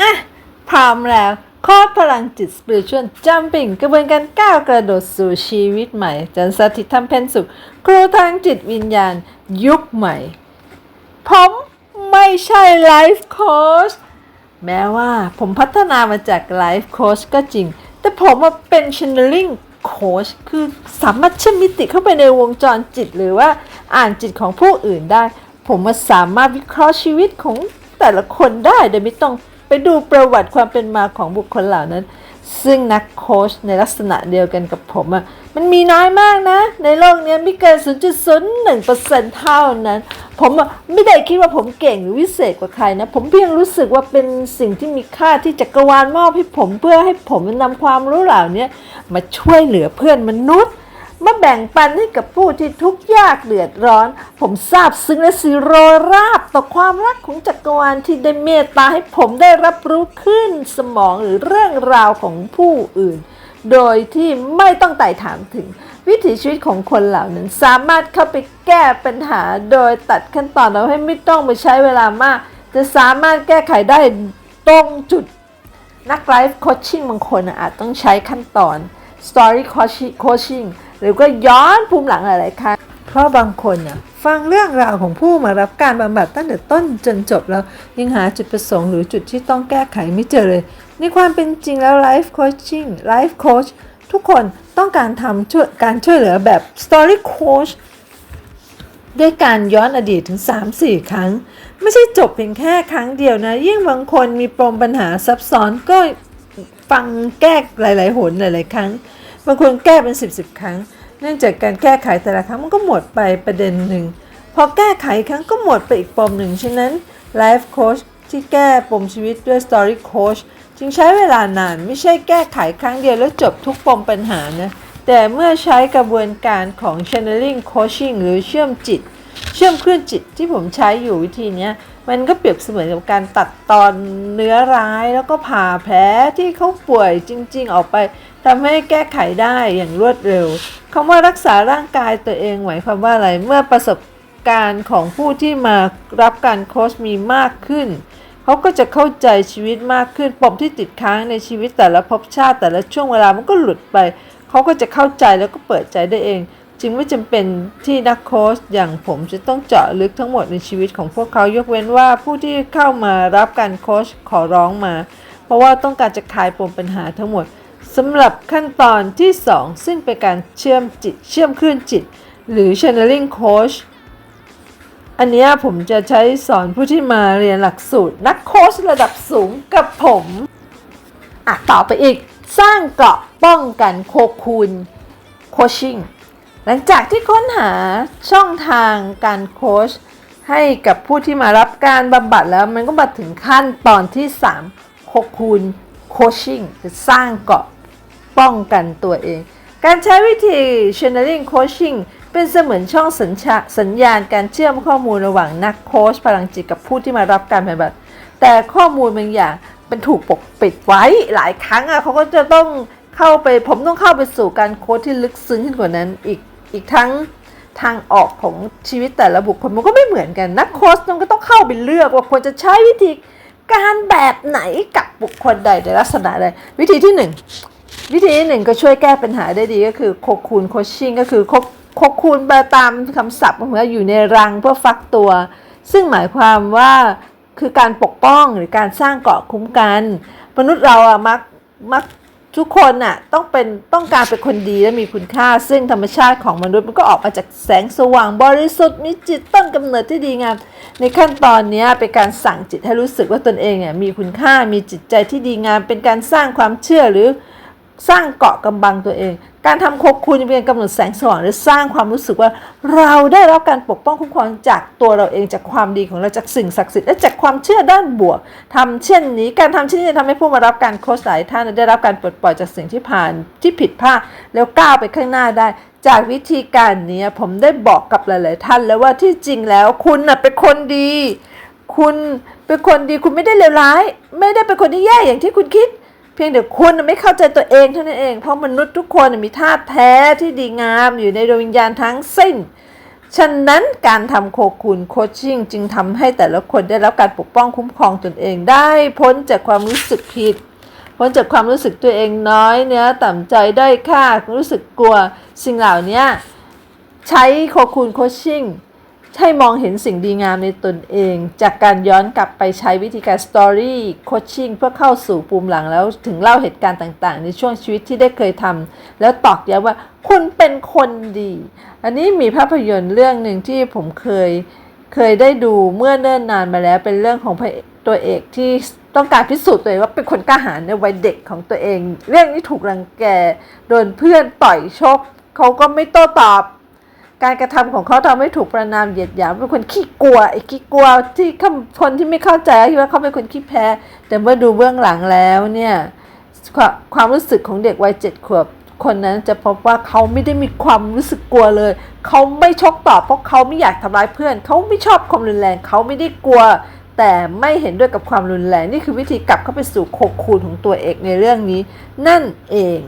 อะพร้อมแล้วคอร์สพลังจิต Spiritual Jumping กระบวนการก้าวกระโดดสู่ชีวิตใหม่จันสถิตทำเพนสุข ครูทางจิตวิญญาณยุคใหม่ ผมไม่ใช่ไลฟ์โค้ชแม้ว่าผมพัฒนามาจากไลฟ์โค้ชก็จริง แต่ผมมาเป็น channeling โค้ชคือสามารถเชื่อมมิติเข้าไปในวงจรจิต หรือว่าอ่านจิตของผู้อื่นได้ ผมมาสามารถวิเคราะห์ชีวิตของแต่ละคนได้โดยไม่ต้อง ไปดูประวัติความเป็นมาของบุคคลเหล่านั้น ซึ่งนักโค้ชในลักษณะเดียวกันกับผมอะมันมีน้อยมากนะ ในโลกนี้ไม่เกิน 0.01%เท่านั้น ผมอะไม่ได้คิดว่าผมเก่งหรือวิเศษกว่าใครนะ ผมเพียงรู้สึกว่าเป็นสิ่งที่มีค่าที่จักรวาลมอบให้ผมเพื่อให้ผมนำความรู้เหล่านี้มาช่วยเหลือเพื่อนมนุษย์ มาแบ่งปันให้กับผู้ที่ทุกข์ยากเดือดร้อน ผมซาบซึ้งและสิโรราบต่อความรักของจักรวาลที่ได้เมตตาให้ผมได้รับรู้ขึ้นสมองหรือเรื่องราวของผู้อื่น โดยที่ไม่ต้องไต่ถามถึง วิถีชีวิตของคนเหล่านั้น สามารถเข้าไปแก้ปัญหา โดยตัดขั้นตอนเราให้ไม่ต้องไปใช้เวลามาก จะสามารถแก้ไขได้ตรงจุดนักไลฟ์โคชชิ่งบางคนอาจต้องใช้ขั้นตอน Story Coaching หรือก็ย้อนภูมิหลังหลายๆครั้งเพราะบางคนน่ะฟังเรื่องราวของผู้มารับการบำบัดตั้งแต่ต้นจนจบแล้วยังหาจุดประสงค์หรือจุดที่ต้องแก้ไขไม่เจอเลย ในความเป็นจริงแล้ว Life Coaching Life Coach ทุกคนต้องการทำช่วยการช่วยเหลือแบบ Story Coach ด้วยการย้อนอดีตถึง 3-4 ครั้ง ไม่ใช่จบเพียงแค่ครั้งเดียวนะ ยิ่งบางคนมีปมปัญหาซับซ้อนก็ฟังแก้หลาย ๆ หนหลาย ๆ ครั้ง บางคนแก้เป็น10 10ครั้ง เนื่องจากการแก้ไขแต่ละครั้งมันก็หมดไปประเด็นหนึ่ง พอแก้ไขครั้งก็หมดไปอีกปมหนึ่งฉะนั้น Life Coach ที่แก้ปมชีวิตด้วย Story Coach จึงใช้เวลานานไม่ใช่แก้ไขครั้งเดียวแล้วจบทุกปมปัญหานะ แต่เมื่อใช้กระบวนการของ Channeling Coaching หรือเชื่อมจิต เชื่อมคลื่นจิตที่ผมใช้อยู่วิธีนี้ มันก็เปรียบเสมือนกับการตัดตอนเนื้อร้ายแล้วก็ผ่าแผลที่เขาป่วยจริง ๆ ออกไปทำให้แก้ไขได้อย่างรวดเร็วคำว่ารักษาร่างกายตัวเองหมายความว่าอะไรเมื่อประสบการณ์ของผู้ที่มารับการโค้ชมีมากขึ้น เขาก็จะเข้าใจชีวิตมากขึ้นปมที่ติดค้างในชีวิตแต่ละภพชาติแต่ละช่วงเวลามันก็หลุดไป เขาก็จะเข้าใจแล้วก็เปิดใจได้เอง จึงไม่จำเป็นที่นักโค้ชอย่างผมจะต้องเจาะลึกทั้งหมดในชีวิตของพวกเขายกเว้นว่าผู้ที่เข้ามารับการโค้ชขอร้องมา เพราะว่าต้องการจะคลายปมปัญหาทั้งหมดสำหรับขั้นตอนที่ 2 ซึ่งเป็นการเชื่อมจิตเชื่อมคลื่นจิต หรือ channeling coach อันนี้ผมจะใช้สอนผู้ที่มาเรียนหลักสูตร นักโค้ชระดับสูงกับผมอะต่อไปอีก สร้างเกราะป้องกันโคคูนโคชิ่ง หลังจากที่ค้นหาช่องทางการโค้ชให้กับผู้ที่มารับการบำบัดแล้วมันก็มาถึงขั้นตอนที่3โคคูนโคชชิ่งคือสร้างเกาะป้องกันตัวเอง การใช้วิธี channeling coaching เป็นเสมือนช่องสัญชาสัญญาณการเชื่อมข้อมูลระหว่างนักโค้ชพลังจิตกับผู้ที่มารับการบำบัด แต่ข้อมูลบางอย่างเป็นถูกปกปิดไว้หลายครั้งอะเขาก็จะต้องเข้าไปผมต้องเข้าไปสู่การโค้ชที่ลึกซึ้งขึ้นกว่านั้นอีก อีกทั้งทางออกของชีวิตแต่ละบุคคลมันก็ไม่เหมือนกัน นักโค้ชมันก็ต้องเข้าไปเลือกว่าควรจะใช้วิธีการแบบไหนกับบุคคลใดในลักษณะใดวิธีที่หนึ่งวิธีที่หนึ่งก็ช่วยแก้ปัญหาได้ดีก็คือโคคูนโคชชิ่งก็คือโคโคคูนไปตามคำศัพท์เหมือนอยู่ในรังเพื่อฟักตัว ซึ่งหมายความว่าคือการปกป้องหรือการสร้างเกราะคุ้มกัน มนุษย์เราอะมักมัก ทุกคนน่ะต้องเป็นต้องการเป็นคนดีและมีคุณค่า ซึ่งธรรมชาติของมนุษย์มันก็ออกมาจากแสงสว่างบริสุทธิ์มีจิตต้นกำเนิดที่ดีงามในขั้นตอนนี้เป็นการสั่งจิตให้รู้สึกว่าตนเองเนี่ยมีคุณค่ามีจิตใจที่ดีงาม เป็นการสร้างความเชื่อหรือสร้างเกาะกำบังตัวเอง การทำโคคูนเป็นการกำหนดแสงสว่างหรือสร้างความรู้สึกว่าเราได้รับการปกป้องคุ้มครองจากตัวเราเองจากความดีของเราจากสิ่งศักดิ์สิทธิ์และจากความเชื่อด้านบวกทำเช่นนี้การทำเช่นนี้จะทำให้ผู้มารับการโค้ชหลายท่านได้รับการปลดปล่อยจากสิ่งที่ผ่านที่ผิดพลาดแล้วก้าวไปข้างหน้าได้ จากวิธีการนี้ผมได้บอกกับหลาย ๆ ท่านแล้วว่าที่จริงแล้วคุณนะเป็นคนดี คุณเป็นคนดีคุณไม่ได้เลวร้าย ไม่ได้เป็นคนที่แย่อย่างที่คุณคิด เพียงแต่คุณไม่เข้าใจตัวเองเท่านั้นเอง เพราะมนุษย์ทุกคนมีธาตุแท้ที่ดีงามอยู่ในดวงวิญญาณทั้งสิ้นฉฉะนั้นการทำโคคูนโคชชิ่งจึงทำให้แต่ละคนได้รับการปกป้องคุ้มครองตนเองได้พ้นจากความรู้สึกผิด พ้นจากความรู้สึกตัวเองน้อยเนื้อต่ำใจด้อยค่ารู้สึกกลัวสิ่งเหล่านี้ใช้โคคูนโคชชิ่ง ให้มองเห็นสิ่งดีงามในตนเอง จากการย้อนกลับไปใช้วิธีการสตอรี่โคชชิ่งเพื่อเข้าสู่ภูมิหลังแล้วถึงเล่าเหตุการณ์ต่างๆ ในช่วงชีวิตที่ได้เคยทำแล้วตอกย้ำว่าคุณเป็นคนดี อันนี้มีภาพยนตร์เรื่องหนึ่งที่ผมเคยเคยได้ดูเมื่อเนิ่นนานมาแล้วเป็นเรื่องของตัวเอกที่ต้องการพิสูจน์ตัวเองว่าเป็นคนกล้าหาญในวัยเด็กของตัวเอง เรื่องนี้ถูกรังแกโดนเพื่อนต่อยชกเขาก็ไม่โต้ตอบ การกระทำของเขาทำให้ถูกประนามเหยียดหยามเป็นคนขี้กลัวไอ้ขี้กลัวที่คนที่ไม่เข้าใจคิดว่าเขาเป็นคนขี้แพ้ แต่เมื่อดูเบื้องหลังแล้วเนี่ยความความรู้สึกของเด็กวัยเจ็ดขวบคนนั้นจะพบว่าเขาไม่ได้มีความรู้สึกกลัวเลย เขาไม่ชกตอบเพราะเขาไม่อยากทำร้ายเพื่อน เขาไม่ชอบความรุนแรง เขาไม่ได้กลัว แต่ไม่เห็นด้วยกับความรุนแรง นี่คือวิธีกลับเข้าไปสู่โคคูนของตัวเอกในเรื่องนี้ นั่นเอง